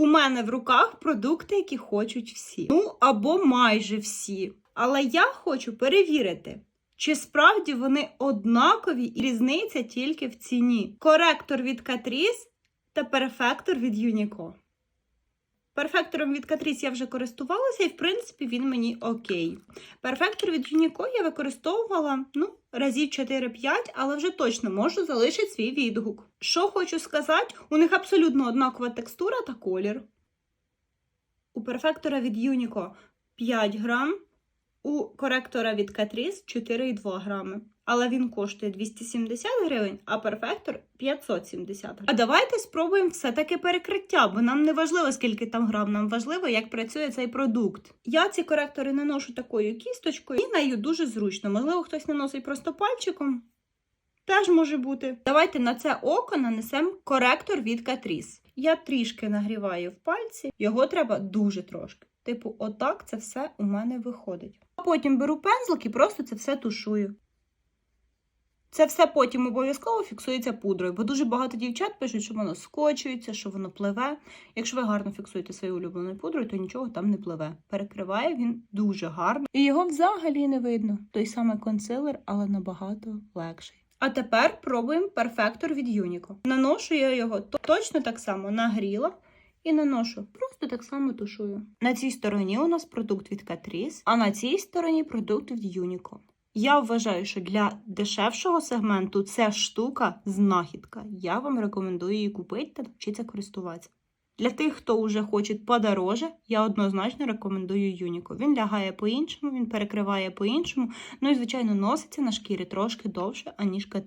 У мене в руках продукти, які хочуть всі. Ну або майже всі. Але я хочу перевірити, чи справді вони однакові і різниця тільки в ціні. Коректор від Catrice та перефектор від Uniqlo. Перфектором від Catrice я вже користувалася, і в принципі він мені окей. Перфектор від Uniqlo я використовувала ну, разів 4-5, але вже точно можу залишити свій відгук. Що хочу сказати, у них абсолютно однакова текстура та колір. У перфектора від Uniqlo 5 грам, у коректора від Catrice 4,2 грами. Але він коштує 270 гривень, а перфектор 570 гривень. А давайте спробуємо все-таки перекриття, бо нам не важливо, скільки там грам, нам важливо, як працює цей продукт. Я ці коректори наношу такою кісточкою, і нею дуже зручно. Можливо, хтось наносить просто пальчиком. Теж може бути. Давайте на це око нанесемо коректор від Catrice. Я трішки нагріваю в пальці, його треба дуже трошки. Типу, отак це все у мене виходить. А потім беру пензлик і просто це все тушую. Це все потім обов'язково фіксується пудрою, бо дуже багато дівчат пишуть, що воно скочується, що воно пливе. Якщо ви гарно фіксуєте свою улюбленою пудрою, то нічого там не пливе. Перекриває він дуже гарно. І його взагалі не видно. Той самий консилер, але набагато легший. А тепер пробуємо перфектор від Uniqlo. Наношу я його точно так само нагріла і наношу. Просто так само тушую. На цій стороні у нас продукт від Catrice, а на цій стороні продукт від Uniqlo. Я вважаю, що для дешевшого сегменту ця штука знахідка. Я вам рекомендую її купити та навчитися користуватися. Для тих, хто вже хоче подороже, я однозначно рекомендую Юніко. Він лягає по-іншому, він перекриває по-іншому, ну і, звичайно, носиться на шкірі трошки довше, аніж Катрі.